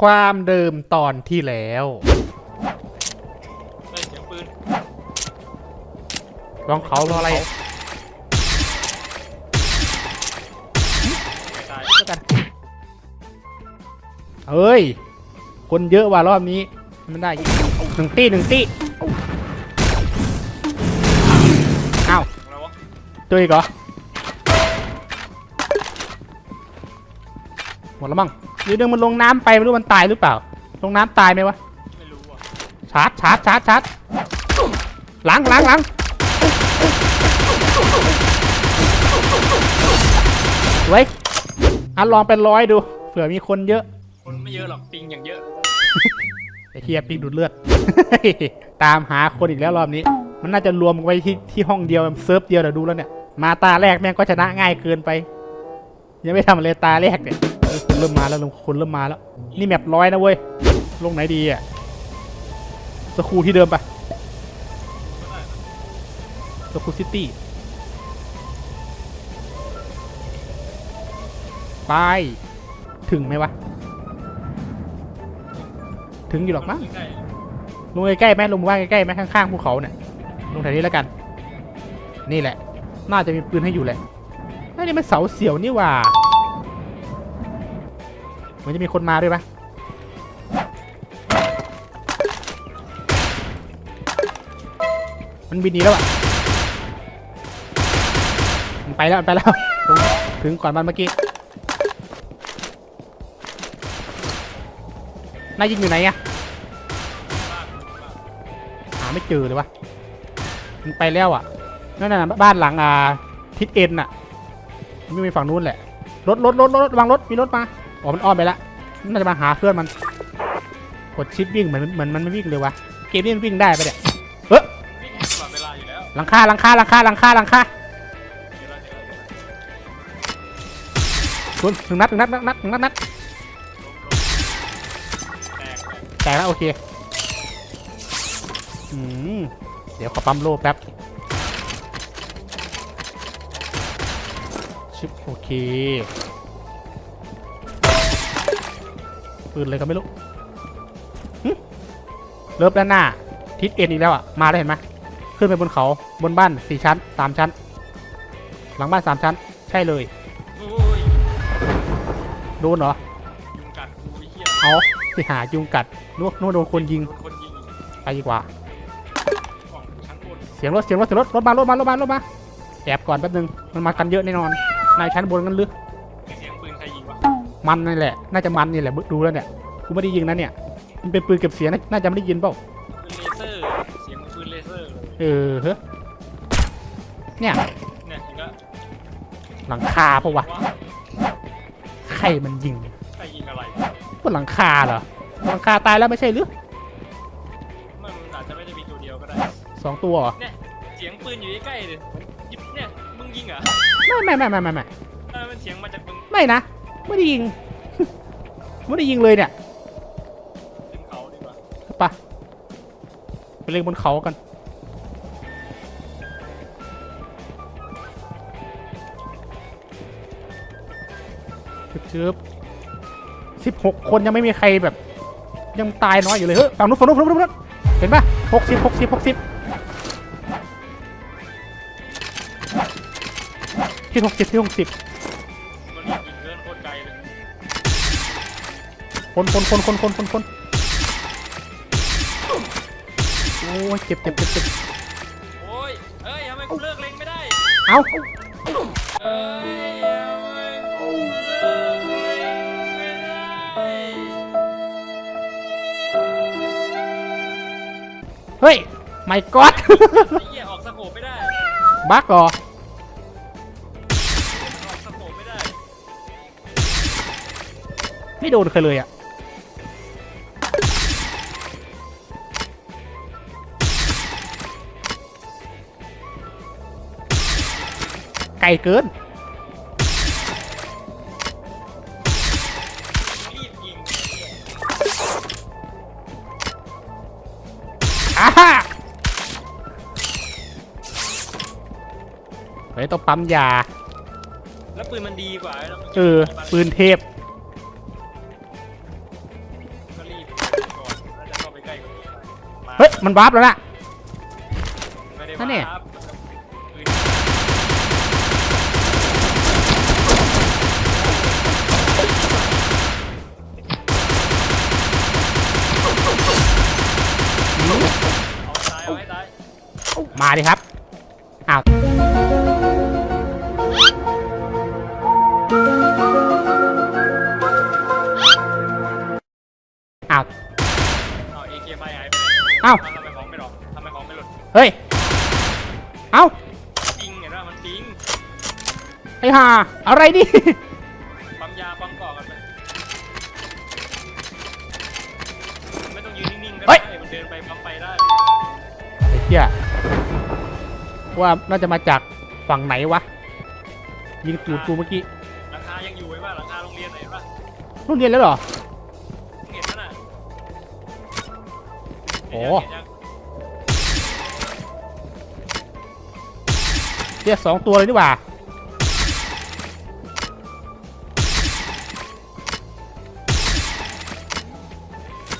ความเดิมตอนที่แล้วเฮ้ยเสียงปืนลองเขารออะไรไม่ตายเอ้ย คนเยอะว่ารอบนี้ มันได้อีกหนึ่งตี้หนึ่งตี้อ้าวอะไรวะเจออีกเหรอหมดแล้วมั้ง หรือเรื่องมันลงน้ำไปไม่รู้มันตายหรือเปล่า ลงน้ำตายไหมวะไม่รู้อะชาร์จชาร์จชาร์จชาร์จหลังหลังหลังไว้ยอะลองเป็นร้อยดู เผื่อมีคนเยอะ คนไม่เยอะหรอกปิงอย่างเยอะไอ้เฮียปิงดูดเลือด ตามหาคนอีกแล้วรอบนี้ มันน่าจะรวมไว้ที่ที่ห้องเดียวเซิร์ฟเดียวเดี๋ยวดูแล้วเนี่ย มาตาแรกแม่งก็ชนะง่ายเกินไป ยังไม่ทำอะไรตาแรกเนี่ยเออ คนเริ่มมาแล้วคนเริ่มมาแล้ว นี่แมปร้อยนะเว้ย ลงไหนดีอะสคูที่เดิมปะสคูซิตี้ไป ถึงไหมวะ ถึงอยู่หรอกมั้งล้ลงใกล้ๆไหมลงว่าใกล้ๆไหมข้างๆภูเขาเนี่ยลงแถวนี้แล้วกัน นี่แหละ น่าจะมีปืนให้อยู่แหละน่าจะเป็นเสาเสียวนี่ว่า มันจะมีคนมาด้วยปะมันบินหนีแล้วอะ มันไปแล้วมันไปแล้ว ถึงก่อนมันเมื่อกี้นายยิงอยู่ไหนอะหาไม่เจอเลยวะมันไปแล้วอะ นั่นน่ะบ้านหลังอ่าทิศเอ็นอะมันไม่มีฝั่งนู้นแหละ รถรถรถรถวางรถ มีรถมา อ๋อมันอ้อมไปละน่าจะมาหาเพื่อนมันกดชิปวิ่งเหมือนเหมือนมันไม่วิ่งเลยวะเกมนี้มันวิ่งได้ปะเนี่ยเฮ้ยๆวิ่งตลอดเวลาอยู่แล้วหลังคาหลังคาหลังคาหลังคาหลังคาเดี๋ยวเราเดี๋ยวเราเดี๋ยวเราชนหนึ่งนัดหนึ่งนัดหนึ่งนัดหนึ่งนัดนัดแตกแตกแตกแล้วโอเคอืมเดี๋ยวขอปั๊มโล่แป๊บชิปโอเค ปืนเลยก็ไม่รู้หึเลิฟด้านหน้า ทิศเอ็นอีกแล้วอะ มาได้วเห็นไหมขึ้นไปบนเขาบนบ้านสี่ชั้นสามชั้น หลังบ้านสามชั้น ใช่เลยโอ้ยโดนเหรอยุงกัดกูไอ้เหี้ยเอาไปหายุงกัดนึกว่านึกว่าโดนคนยิงโดนคนยิงไปดีกว่าของชั้นบนเสียงรถเสียงรถเสียงรถรถมารถมารถมารถมาแอบก่อนแป๊บนึงมันมากันเยอะแน่นอนนายชั้นบนกันหรือ มันนี่แหละ น่าจะมันนี่แหละดูแล้วเนี่ย กูไม่ได้ยิงนะเนี่ย มันเป็นปืนเก็บเสียงนะน่าจะไม่ได้ยินเปล่าปืนเลเซอร์ เสียงปืนเลเซอร์เลยเออเฮ้ยเนี่ย เนี่ยยิงแล้วหลังคาปะวะ ว่าใครมันยิงใครยิงอะไรบนหลังคาเหรอ หลังคาตายแล้วไม่ใช่หรือมันอาจจะไม่ได้มีตัวเดียวก็ได้ สองตัวเหรอ เนี่ยเสียงปืนอยู่ใกล้ๆเลยยิบเนี่ยมึงยิงเหรอไม่ไม่ไม่ไม่ไม่ไม่เออมันเสียงมาจากมึงไม่นะ ไม่ได้ยิง ไม่ได้ยิงเลยเนี่ยขึ้นเขาดีกว่าไปะไปเล่นบนเขากัน ชืบสิบหกคนยังไม่มีใครแบบ ยังตายน้อยอยู่เลย เฮ้ยฝั่งนู้นฝั่งนู้นฝั่งนู้นฝั่งนู้นเห็นปะหกสิบหกสิบหกสิบที่หกสิบที่หกสิบ คนคนคนคนคนคนคนโอ้ยเจ็บเจ็บเจ็บเจ็บโอ้ยเอ้ยทำไมกูเลิกเล็งไม่ได้เอ้าเอ้ยทำไมกูเลิกเล็งไม่ได้เฮ้ยไม่กอด ไอ้เหี้ยออกสโคปไม่ได้ บักเหรอออกสโคปไม่ได้ ไม่โดนใครเลยอะ ไกลเกินอะฮะเฮ้ยต้องปั๊มยา แล้วปืนมันดีกว่าแล้เออ ปืนเทพเฮ้ย มันวาร์ปแล้วล่ะ ดิครับ อ้าวอ้าวเอาเอเคไปหายไปไหนเอ้าทำไมของไม่หรอกทำไมของไม่หลุดเฮ้ย เอ้าปิงเห็นว่ามันปิงไอ้ห่าอะไรดิ ปั๊มยาปั๊มเกาะกันไปไม่ต้องยืนนิ่งๆก็เฮ้ได้ย มันเดินไปปั๊มไปได้ ไอ้เหี้ย ว่าน่าจะมาจากฝั่งไหนวะยิงตูดกูเมื่อกี้หลังคายังอยู่ไหมว่าหลังคาโรงเรียนไหนปะโรงเรียนแล้วเหรอเห็นนั่นน่ะโอ้เห็นยังเรียกสองตัวเลยดีกว่า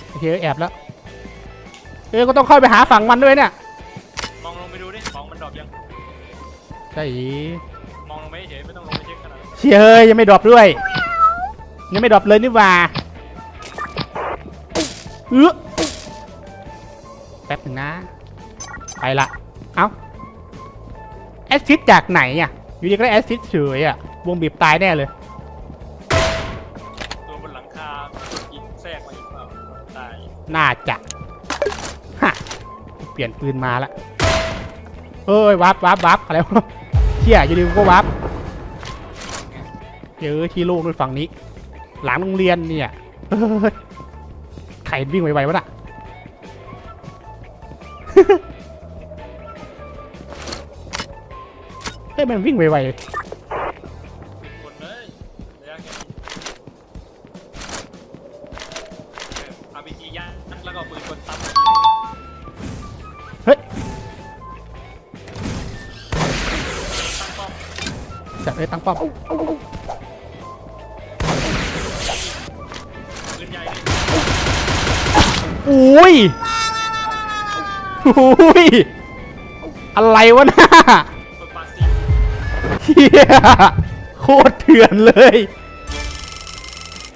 โอเคแอบแล้วเอ้ยก็ต้องเข้าไปหาฝั่งมันด้วยเนี่ยมองลงไปดู ดรอปยัง ใช่มองลงไปเฉยไม่ต้องลงไปเช็คขนาดนั้นเชี่ยเฮ้ยยังไม่ดรอปด้วย ยังไม่ดรอปเลยนี่หว่าเออแป๊บหนึ่งนะ ไปละ เอ้าแอสซิดจากไหนอะ อยู่ดีก็ได้แอสซิดเฉยอะ วงบีบตายแน่เลย ตัวบนหลังคายิงแทรกมาอีกเปล่าตาย น่าจะฮะเปลี่ยนปืนมาละ เฮ้ยวับวับวับอะไรวะเชี่ยอยู่ดีก็วับเจอที่โล่งด้วยฝั่งนี้ หลังโรงเรียนเนี่ยเฮ้ยใครวิ่งไวๆวะน่ะเฮ้ยมันวิ่งไวๆ อุ้ยอุ้ย อะไรวะน่ะปืนปาซิลเฮียโคตรเถื่อนเลย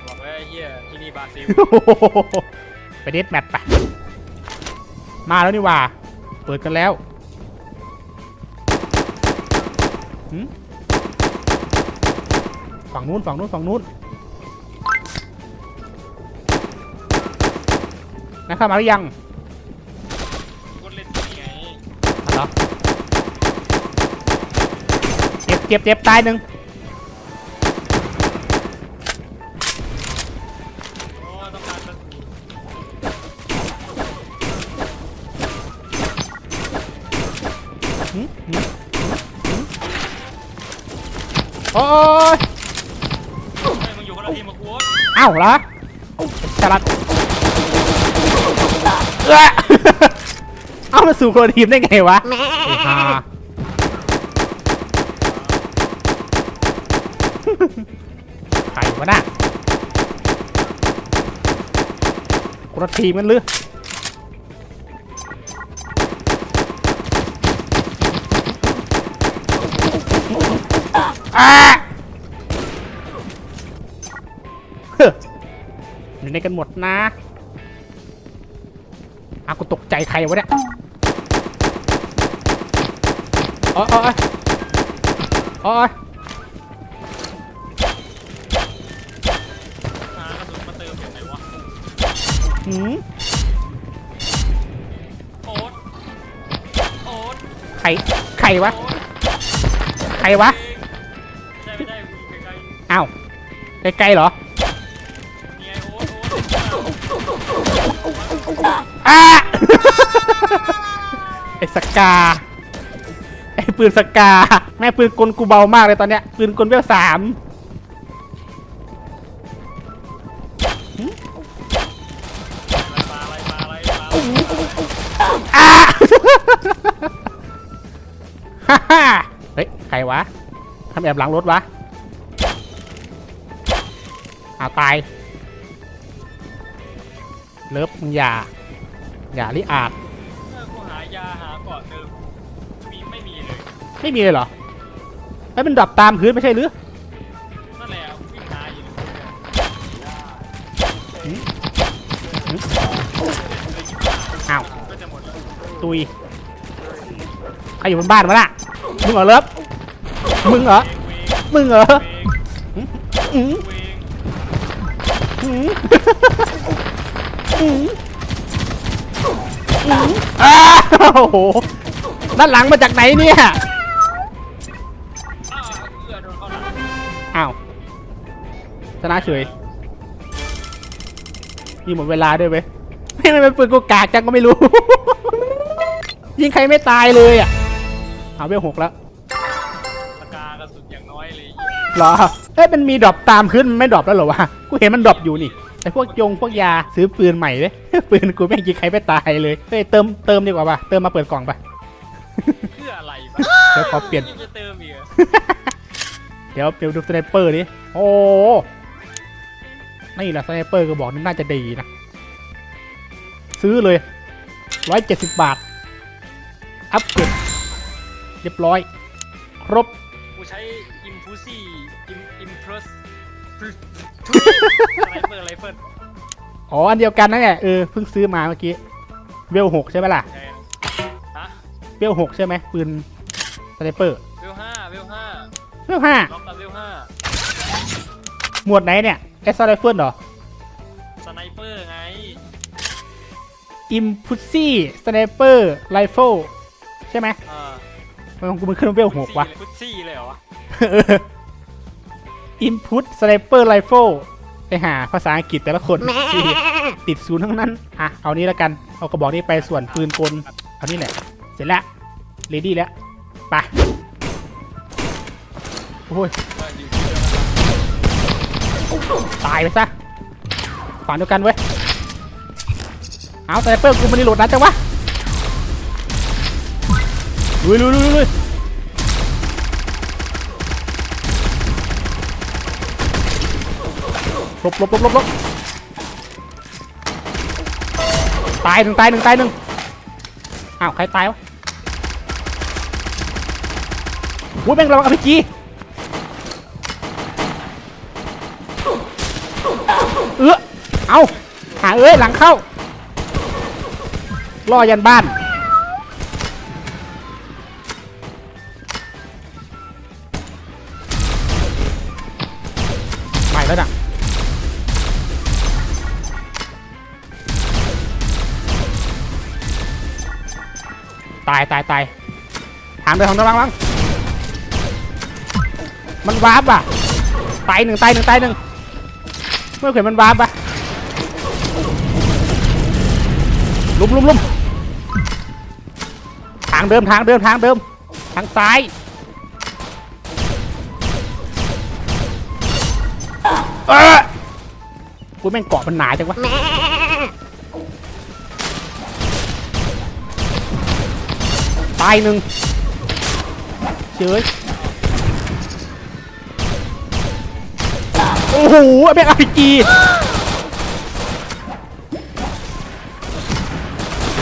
บอกเลยไอ้เฮียที่นี่บราซิลโอ้โหไปเดทแมทไป มาแล้วนี่หว่า เปิดกันแล้วหืมฝั่งนู้นฝั่งนู้นฝั่งนู้น นะครับมาหรือยังกดเล่นที่ไงเหรอเจ็บเจ็บเจ็บตายหนึ่งโอ้ต้องการมันหืมหืมหืมโอ้ยเฮ้ยมึงอยู่คนละทีมกับกูโอ๊ตเอ้าเหรอฉลัด เอ้อเอามาสู่คนละทีมได้ไงวะไอ้ห่าใครวะน่ะคนละทีมกันหรืออะเฮ้ออยู่ในกันหมดนะ อากูตกใจใครวะเนี่ยโอ๋อยโอยโอยหากระสุนมาเติมอย่างไหนวะหืมโอ๊ตโอ๊ตใครใครวะโอ๊ตใครวะได้ไม่ได้กูอยู่ไกลอ้าวไกลๆเหรอ อ้าไอ้สกา ไอ้ปืนสกา แม่ปืนกลกูเบามากเลยตอนเนี้ย ปืนกลเวลสามปลาอะไรปลาอะไรปลาอ้าฮ่าฮ่าเฮ้ย ใครวะทำแอบหลังรถวะอ้าวตาย เลิฟมึงอย่า อย่าลิอาดยาหาเกาะเติมมีไม่มีเลยไม่มีเลยเหรอไอ้ยมันดรอปตามพื้นไม่ใช่หรือนั่นแหละวิ่งหาอยู่อ้าวก็จะหมดแล้วตุยใครอยู่บนบ้านมาล่ะมึงเหรอเลิฟมึงเหรอเวงมึงเหรอเวงอืมเวงอืมอืมอืม อ้าวโอ้โหด้านหลังมาจากไหนเนี่ยอ้าวเอื้อโดนเขาหลังอ้าวชนะเฉยมีหมดเวลาด้วยเว้ยไม่ไม่เป็นปืนกูกากจังก็ไม่รู้ ยิงใครไม่ตายเลยอะเอาเวลหกแล้วปากกากระสุนอย่างน้อยเลยเหรอ เอ้ยมันมีดรอปตามขึ้นมันไม่ดรอปแล้วเหรอวะ กูเห็นมันดรอปอยู่นี่ ไอพวกยงพวกยาซื้อปืนใหม่เลยปืนกูไม่งยิงใครไม่ตายเลยเฮ้ยเติมเติมดีกว่าป่ะเติมมาเปิดกล่องป่ะเพื่ออะไรวะเดี๋ยวขอเปลี่ยนงจะเติมอีกเหรอเดี๋ยวเดี๋ยวดูสไนเปอร์ดิโอ้นี่แหละสไนเปอร์ก็บอกนี่น่าจะดีนะซื้อเลยร้อยเจ็ดสิบบาท อัพเกรดเรียบร้อย ครบ กูใช้อิมพูซี่อิมอิมเพรสอะ ไรเปิดอะไรเปิดอ๋ออันเดียวกันนั่นแหละเออเพิ่งซื้อมาเมื่อกี้เวลหกใช่ไหมล่ะแทนฮะเวลหกใช่ไหมปืนสไนเปอร์เวลห้าเวลห้าเวลห้าล็อกกับเวลห้าหมวดไหนเนี่ยเอสไ i เฟิลเหรอสไนเปอร์ไงอิมพุซี่สไนเปอร์ไรเฟิลใช่ไหมอ่ามันกูมันขึ้นเวลหกวะฟุตซี่เลยเหรอ วะอินพุตสไนเปอร์ไรเฟิลไปหาภาษาอังกฤษแต่ละคนติดศูนย์ทั้งนั้น อะ เอานี้แล้วกัน เอากระบอกนี้ไปส่วนปืนกล เอานี่แหละ เสร็จแล้วเรดี้แล้ว ไปโอ้ยก็อยู่ที่เดิมตายไปซะฝั่งเดียวกันเว้ย เอาสไนเปอร์กูมันนี่โหลดนะจังวะลุยลุยลุยลุย ลบหลบหลบหลบหลบตายหนึ่งตายหนึ่งตายหนึ่งอ้าวใครตายวะวุ้ยแม่งระวังอภิจีเออเอาหาเอ้ยหลังเข้าล่อยันบ้านายตายตายทางเดินของระวังระวังมันวาร์ปอะตายหนึ่งตายหนึ่งตายหนึ่งเมื่อเห็นมันวาร์ปอะลุมลุมลุมทางเดิมทางเดิมทางเดิมทางซ้ายเออกูแม่งเกาะมันหนาจังวะ ตายหนึ่งเฉยโอ้โหแม่งอาพีจี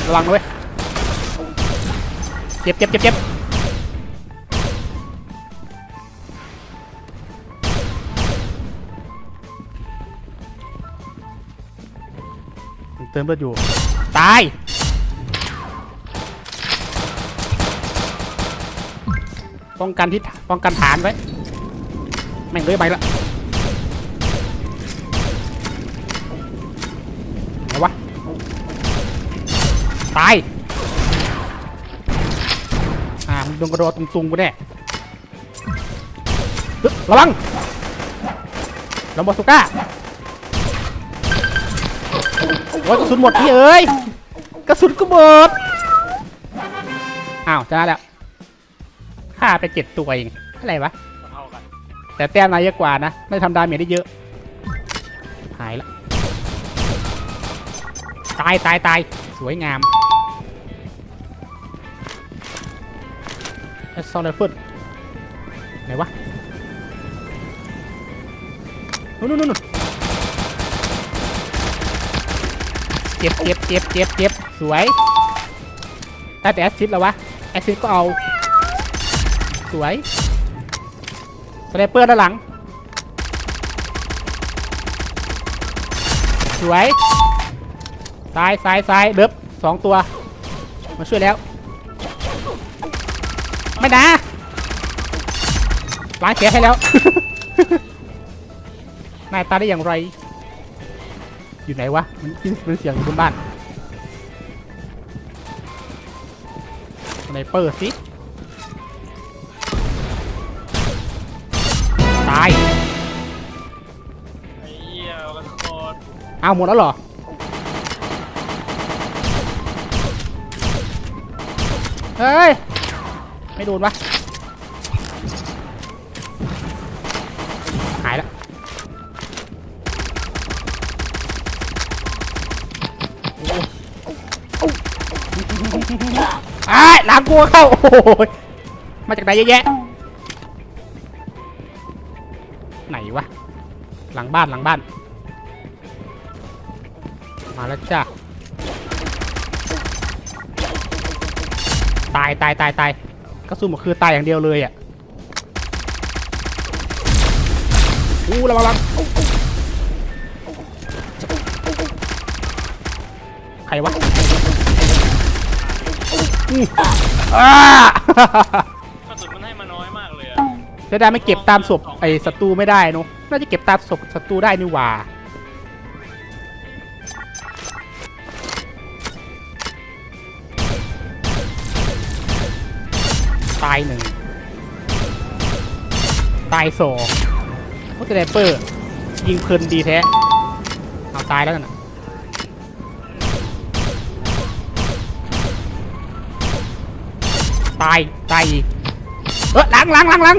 ระวังนะเว้ยเจ็บเจ็บเจ็บเจ็บเติมเลือดอยู่ ตาย ป้องกันที่ป้องกันฐานไว้ แม่งเลยไปละไหนวะ ตาย อ่ามึงโดนกระโดดตรงๆกูแน่เฮ้ยระวังลองบอสุก้าโอ้ยกระสุนหมดพี่เอ้ย กระสุนก็หมด อ้าวชนะแล้ว ฆ่าไปเจ็ดตัวเองอะไรวะ เท่ากันแต่แต้มนายเยอะกว่านะ ไม่ทำดาเมจได้เยอะ หายละ ตายตายตายสวยงามเอสซอลเลฟนไหนวะ นู่นนู่นนู่นเจ็บเจ็บเจ็บเจ็บเจ็บสวย ได้แต่แอสซิดแล้ววะ แอสซิดก็เอา สวยสไนเปอร์ด้านหลัง สวยซ้ายซ้ายซ้ายเลิฟสองตัว มาช่วยแล้ว ไม่นะล้างแขนให้แล้วนายตาได้อย่างไร อยู่ไหนวะ มันกินเป็นเสียงอยู่บนบ้านสไนเปอร์สิ เอาหมดแล้วเหรอ เฮ้ย ไม่โดนวะ หายแล้ว อ้ายหลังกลัวเข้า โอ้โหมาจากไหนเยอะแยะ ไหนวะ หลังบ้านหลังบ้าน มาแล้วจ้ะ ตายตายตายตายกระสุนมันคือตายอย่างเดียวเลยอะอู้ระวังระวังใครวะอืมอ้ากระสุนมันให้มาน้อยมากเลยอะเสียดายไม่เก็บตามศพไอ้ศัตรูไม่ได้เนอะน่าจะเก็บตามศพศัตรูได้นี่หว่า ตายหนึ่ง ตายสองโอ้สไนเปอร์ ยิงเพลินดีแท้ เอาตายแล้วกันนะตาย ตายอีก เออหลังหลังหลังหลัง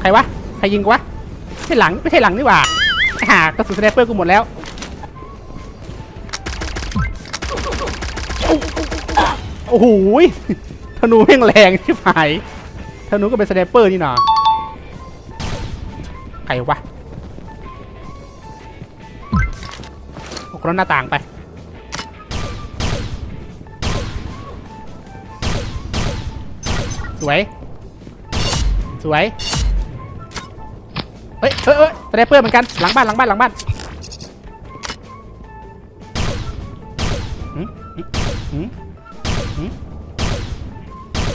ใครวะ ใครยิงวะไม่ใช่หลัง ไม่ใช่หลังนี่หว่าหากระสุนสไนเปอร์กูหมดแล้วโอ้โห ธนูแม่งแรงที่หายธนูก็เป็นสไนเปอร์นี่หนาใครวะออกรถหน้าต่างไป สวย สวยเฮ้ยเฮ้ยเฮ้ยสไนเปอร์เหมือนกัน หลังบ้าน หลังบ้าน หลังบ้าน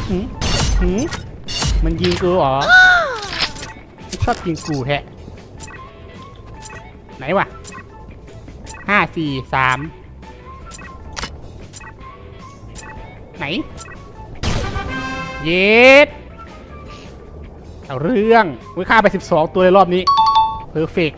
หืมหืมมันยิงกูเหรอชอบยิงกูแฮะ ไหนวะห้าสี่สามไหน เย็ดเอาเรื่องวิค่าไป 12 ตัวในรอบนี้เพอร์เฟก